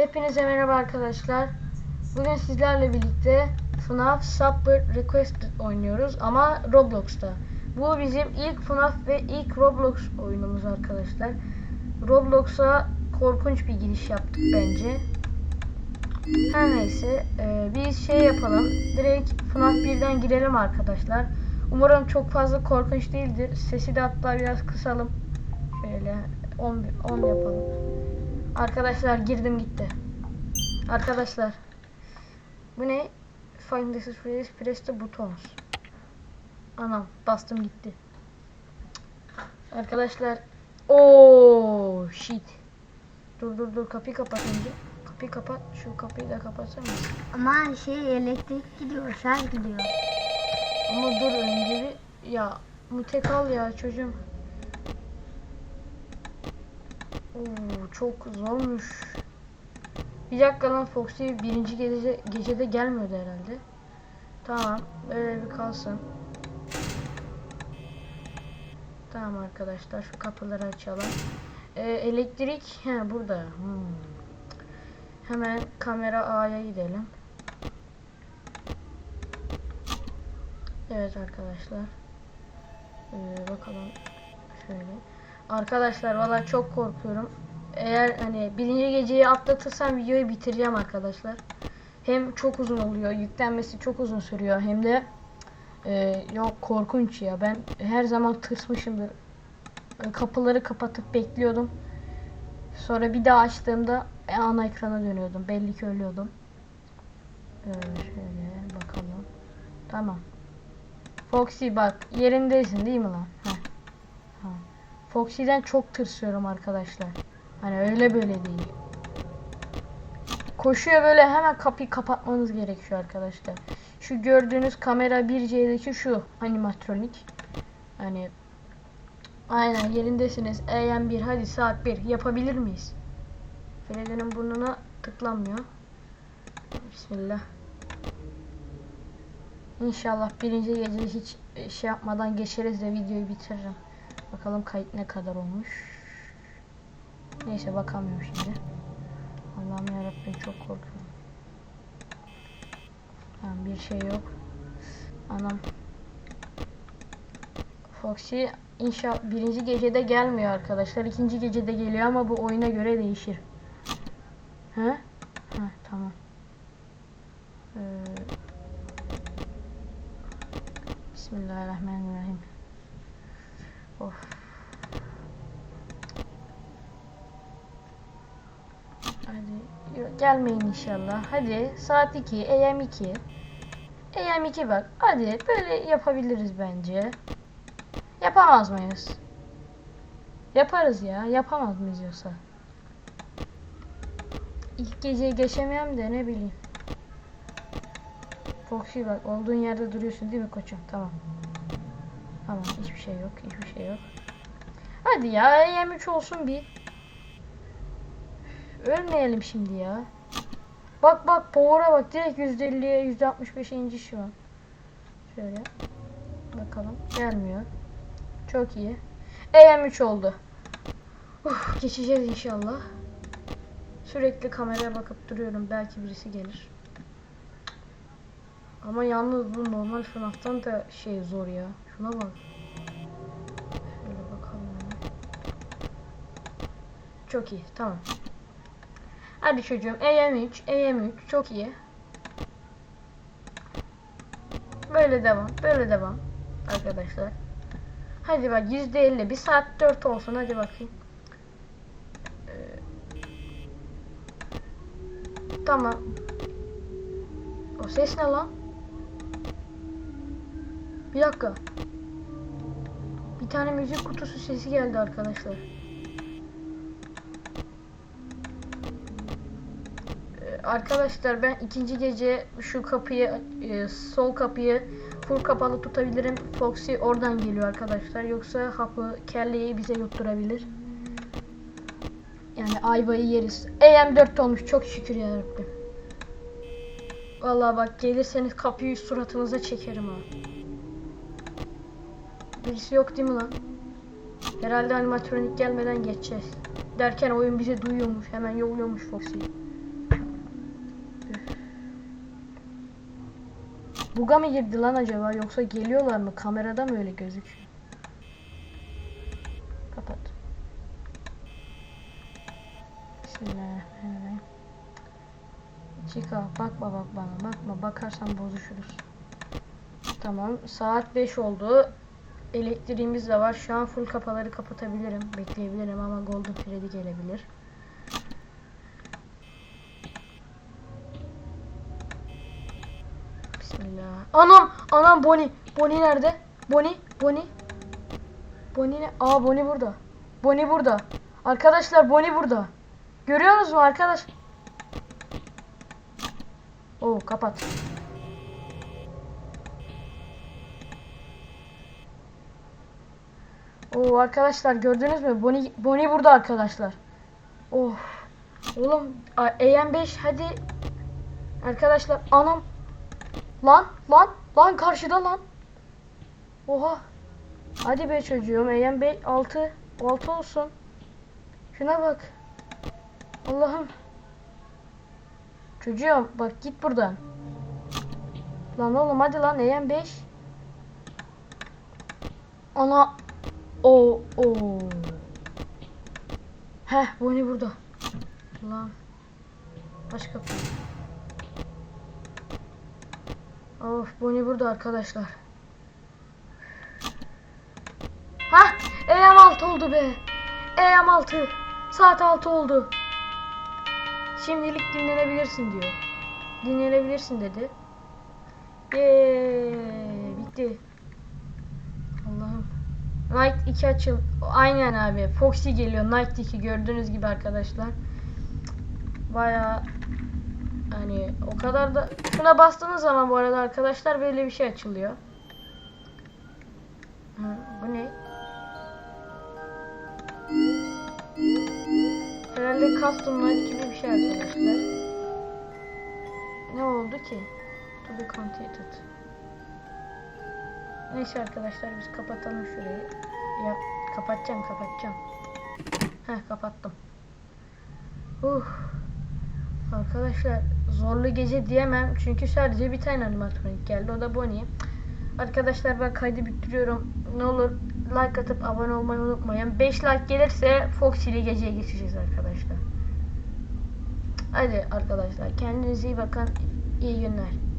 Hepinize merhaba arkadaşlar. Bugün sizlerle birlikte FNAF Super Requested oynuyoruz ama Roblox'ta. Bu bizim ilk FNAF ve ilk Roblox oyunumuz arkadaşlar. Roblox'a korkunç bir giriş yaptık bence. Her neyse e, biz şey yapalım. Direkt FNAF 1'den girelim arkadaşlar. Umarım çok fazla korkunç değildir. Sesi de hatta biraz kısalım. Şöyle 10 10 yapalım. Arkadaşlar girdim gitti. Arkadaşlar. Bu ne? Find this phrase, press the buttons. Anam bastım gitti. Arkadaşlar. Oo shit. Dur dur dur kapıyı kapat önce. Kapıyı kapat. Şu kapıyı da kapatsana. Ama şey elektrik gidiyor, şarj gidiyor. Ama dur önce bir ya mütek al ya çocuğum. Oo, çok zormuş. Bir dakika lan Foxy birinci gece, gecede gelmiyordu herhalde. Tamam böyle bir kalsın. Tamam arkadaşlar şu kapıları açalım. Ee, elektrik he burada. Hmm. Hemen kamera A'ya gidelim. Evet arkadaşlar. Ee, bakalım şöyle. Arkadaşlar valla çok korkuyorum. Eğer hani birinci geceyi atlatırsam videoyu bitireceğim arkadaşlar. Hem çok uzun oluyor, yüklenmesi çok uzun sürüyor hem de e, yok korkunç ya. Ben her zaman tırsmışımdır. E, Kapıları kapatıp bekliyordum. Sonra bir daha açtığımda e, ana ekrana dönüyordum. Belli ki ölüyordum. Ee, şöyle bakalım. Tamam. Foxy bak yerindesin değil mi lan? Heh. Foxy'den çok tırsıyorum arkadaşlar. Hani öyle böyle değil. Koşuyor böyle hemen kapıyı kapatmanız gerekiyor arkadaşlar. Şu gördüğünüz kamera 1C'deki şu animatronik. Hani aynen yerindesiniz. EM1 hadi saat 1 yapabilir miyiz? Freddy'nin burnuna tıklanmıyor. Bismillah. İnşallah birinci gece hiç e, şey yapmadan geçeriz de videoyu bitiririm. Bakalım kayıt ne kadar olmuş. Neyse bakamıyorum şimdi. Allah'ım yarabbim çok korkuyorum. Tamam bir şey yok. Anam. Foxy inşallah birinci gecede gelmiyor arkadaşlar. ikinci gecede geliyor ama bu oyuna göre değişir. He? Ha tamam. Ee, Bismillahirrahmanirrahim. Of. Hadi yo- gelmeyin inşallah. Hadi saat 2, AM 2. AM 2 bak. Hadi böyle yapabiliriz bence. Yapamaz mıyız? Yaparız ya. Yapamaz mıyız yoksa? İlk geceyi geçemiyorum de ne bileyim. Foxy bak olduğun yerde duruyorsun değil mi koçum? Tamam. Tamam hiçbir şey yok. Hiçbir şey yok. Hadi ya M3 olsun bir. Ölmeyelim şimdi ya. Bak bak power'a bak direkt %50'ye %65'e indi şu an. Şöyle. Bakalım. Gelmiyor. Çok iyi. EM3 oldu. Uf, geçeceğiz inşallah. Sürekli kameraya bakıp duruyorum. Belki birisi gelir. Ama yalnız bu normal FNAF'tan da şey zor ya. Şuna bak. Şöyle bakalım. Çok iyi. Tamam. Hadi çocuğum. AM3. AM3. Çok iyi. Böyle devam. Böyle devam. Arkadaşlar. Hadi bak %50. Bir saat 4 olsun. Hadi bakayım. Ee, tamam. O ses ne lan? Bir dakika. Bir tane müzik kutusu sesi geldi arkadaşlar. Ee, Arkadaşlar ben ikinci gece şu kapıyı e, sol kapıyı full kapalı tutabilirim. Foxy oradan geliyor arkadaşlar. Yoksa hapı kelleyi bize yutturabilir. Yani ayvayı yeriz. AM4 olmuş çok şükür ya Rabbim. Vallahi bak gelirseniz kapıyı suratınıza çekerim ha. Birisi yok değil mi lan? Herhalde animatronik gelmeden geçeceğiz. Derken oyun bizi duyuyormuş. Hemen yolluyormuş Foxy'yi. Buga mı girdi lan acaba yoksa geliyorlar mı? Kamerada mı öyle gözüküyor? Kapat. Bismillahirrahmanirrahim. Chica bakma bak bana bakma bakarsan bozuşuruz. Tamam saat 5 oldu. Elektriğimiz de var. Şu an full kapaları kapatabilirim. Bekleyebilirim ama Golden Freddy gelebilir. Bismillah. Anam! Anam Bonnie. Bonnie nerede? Bonnie? Bonnie? Bonnie ne? Aa Bonnie burada. Bonnie burada. Arkadaşlar Bonnie burada. Görüyorsunuz mu arkadaş? Oo kapat. Oo arkadaşlar gördünüz mü? Bonnie, Bonnie burada arkadaşlar. Oh. Oğlum a- AM5 hadi. Arkadaşlar anam. Lan lan lan karşıda lan. Oha. Hadi be çocuğum AM5 6 6 olsun. Şuna bak. Allah'ım. Çocuğum bak git buradan. Lan oğlum hadi lan AM5. Ana. O o. Heh Bonnie burada. Lan. Aç kapıyı. Of Bonnie burada arkadaşlar. Hah EM6 oldu be. EM6. Saat 6 oldu. Şimdilik dinlenebilirsin diyor. Dinlenebilirsin dedi. Yeee bitti. Allah'ım. Night 2 açıl. Aynen abi. Foxy geliyor. Night 2 gördüğünüz gibi arkadaşlar. Baya hani o kadar da şuna bastığınız zaman bu arada arkadaşlar böyle bir şey açılıyor. Ha, bu ne? Herhalde custom night gibi bir şey arkadaşlar. Ne oldu ki? To be completed. Neyse arkadaşlar biz kapatalım şurayı. Ya kapatacağım kapatacağım. Heh kapattım. Uh. Arkadaşlar zorlu gece diyemem çünkü sadece bir tane animatronik geldi o da Bonnie. Arkadaşlar ben kaydı bitiriyorum. Ne olur like atıp abone olmayı unutmayın. 5 like gelirse Fox ile geceye geçeceğiz arkadaşlar. Hadi arkadaşlar kendinize iyi bakın. İyi günler.